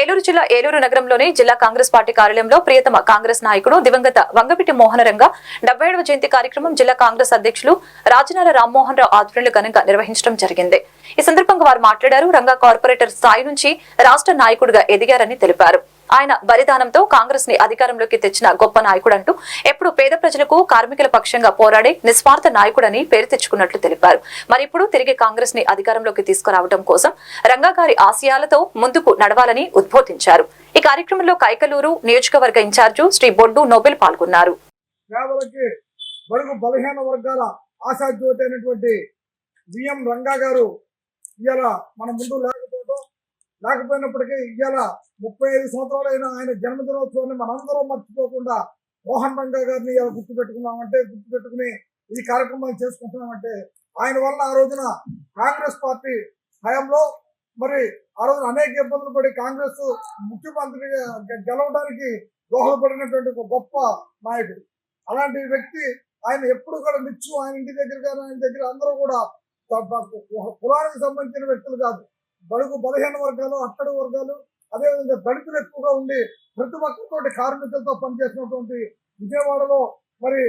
ఏలూరు జిల్లా ఏలూరు నగరంలోని జిల్లా కాంగ్రెస్ పార్టీ కార్యాలయంలో ప్రియతమ కాంగ్రెస్ నాయకుడు దివంగత వంగపిటి మోహనరంగ డెబ్బై ఏడవ జయంతి కార్యక్రమం జిల్లా కాంగ్రెస్ అధ్యక్షులు రాజనాల రామ్మోహన్ రావు ఆధ్వర్యంలో ఘనంగా నిర్వహించడం జరిగింది. ఈ సందర్భంగా వారు మాట్లాడారు. రంగా కార్పొరేటర్ స్థాయి నుంచి రాష్ట్ర నాయకుడిగా ఎదిగారని తెలిపారు. ఆయన బలిదానంతో కాంగ్రెస్ని అధికారంలోకి తెచ్చిన గొప్ప నాయకుడంటూ ఎప్పుడు పేద ప్రజలకు కార్మికుల పక్షంగా పోరాడే నిస్వార్థ నాయకుడని పేరు తెచ్చుకున్నట్లు తెలిపారు. మరి ఇప్పుడు తిరిగి కాంగ్రెస్ని అధికారంలోకి తీసుకురావడం కోసం రంగాగారి ఆశయాలతో ముందుకు నడవాలని ఉద్బోధించారు. ఈ కార్యక్రమంలో కైకలూరు నియోజకవర్గ ఇన్ఛార్జు శ్రీ బొడ్డు నోబెల్ పాల్గొన్నారు. బలహీన వర్గాల ఆశాజ్యోతి అయినటువంటి విఎం రంగా గారు ఇవాళ మన ముందు లేకపోయినప్పటికీ ఇవాళ ముప్పై ఐదు సంవత్సరాలైన ఆయన జన్మదినోత్సవాన్ని మనందరం మర్చిపోకుండా మోహన్ రంగా గారిని ఇలా గుర్తుపెట్టుకున్నామంటే గుర్తుపెట్టుకుని ఈ కార్యక్రమాలు చేసుకుంటున్నామంటే ఆయన వల్ల ఆ రోజున కాంగ్రెస్ పార్టీ హయాంలో మరి ఆ రోజున అనేక ఇబ్బందులు పడి కాంగ్రెస్ ముఖ్యమంత్రిగా గెలవడానికి దోహదపడినటువంటి ఒక గొప్ప నాయకుడు. అలాంటి వ్యక్తి ఆయన ఎప్పుడు కూడా నిత్యం ఆయన ఇంటి దగ్గర కానీ ఆయన దగ్గర అందరూ కూడా కులానికి సంబంధించిన వ్యక్తులు కాదు. బడుగు బలహీన వర్గాలు అట్టడి వర్గాలు అదేవిధంగా దళితులు ఎక్కువగా ఉండి ప్రతి ఒక్కరితోటి కార్మికులతో పనిచేసినటువంటి విజయవాడలో మరి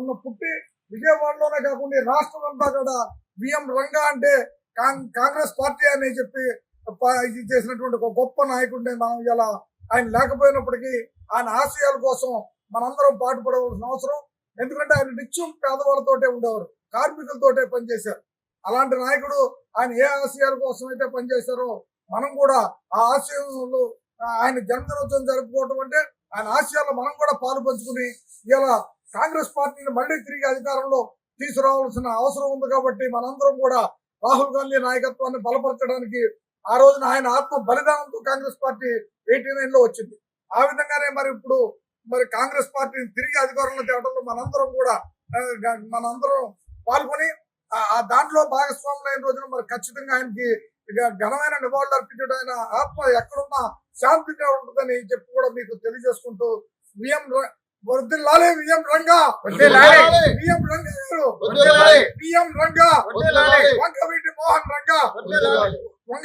ఉన్న పుట్టి విజయవాడలోనే కాకుండా రాష్ట్రం అంతా కూడా బిఎం రంగా అంటే కాంగ్రెస్ పార్టీ అని చెప్పి ఇది చేసినటువంటి ఒక గొప్ప నాయకుడిని మనం ఇలా ఆయన లేకపోయినప్పటికీ ఆయన ఆశయాల కోసం మనందరం పాటుపడవలసిన అవసరం. ఎందుకంటే ఆయన నిత్యం పేదవాళ్ళతోటే ఉండేవారు. కార్మికులతోటే పనిచేశారు. అలాంటి నాయకుడు ఆయన ఏ ఆశయాల కోసం అయితే పనిచేశారో మనం కూడా ఆ ఆశయాలు ఆయన జన్మదినోత్సవం జరుపుకోవటం అంటే ఆయన ఆశయాల్లో మనం కూడా పాలు పంచుకుని ఇలా కాంగ్రెస్ పార్టీని మళ్ళీ తిరిగి అధికారంలో తీసుకురావాల్సిన అవసరం ఉంది కాబట్టి మనందరం కూడా రాహుల్ గాంధీ నాయకత్వాన్ని బలపరచడానికి ఆ రోజున ఆయన ఆత్మ బలిదానంతో కాంగ్రెస్ పార్టీ ఎయిటీ నైన్లో వచ్చింది. ఆ విధంగానే మరి ఇప్పుడు మరి కాంగ్రెస్ పార్టీని తిరిగి అధికారంలో తేవడంలో మనందరం కూడా మనందరం పాల్గొని ఆ- దాంట్లో భాగస్వాములు అయిన రోజున మరి ఖచ్చితంగా ఆయనకి ఇక ఘనమైన నివాళులు అర్పించడం ఆయన ఆత్మ ఎక్కడున్నా శాంతిగా ఉంటుందని చెప్పి కూడా మీకు తెలియజేసుకుంటూ V M వర్దిల్లాలే V M Ranga. V M Ranga గారు వర్ధిల్లాలి. విఎం రంగా వర్ధిల్లాలి. వంకవీటి మోహన్ రంగా. వంగ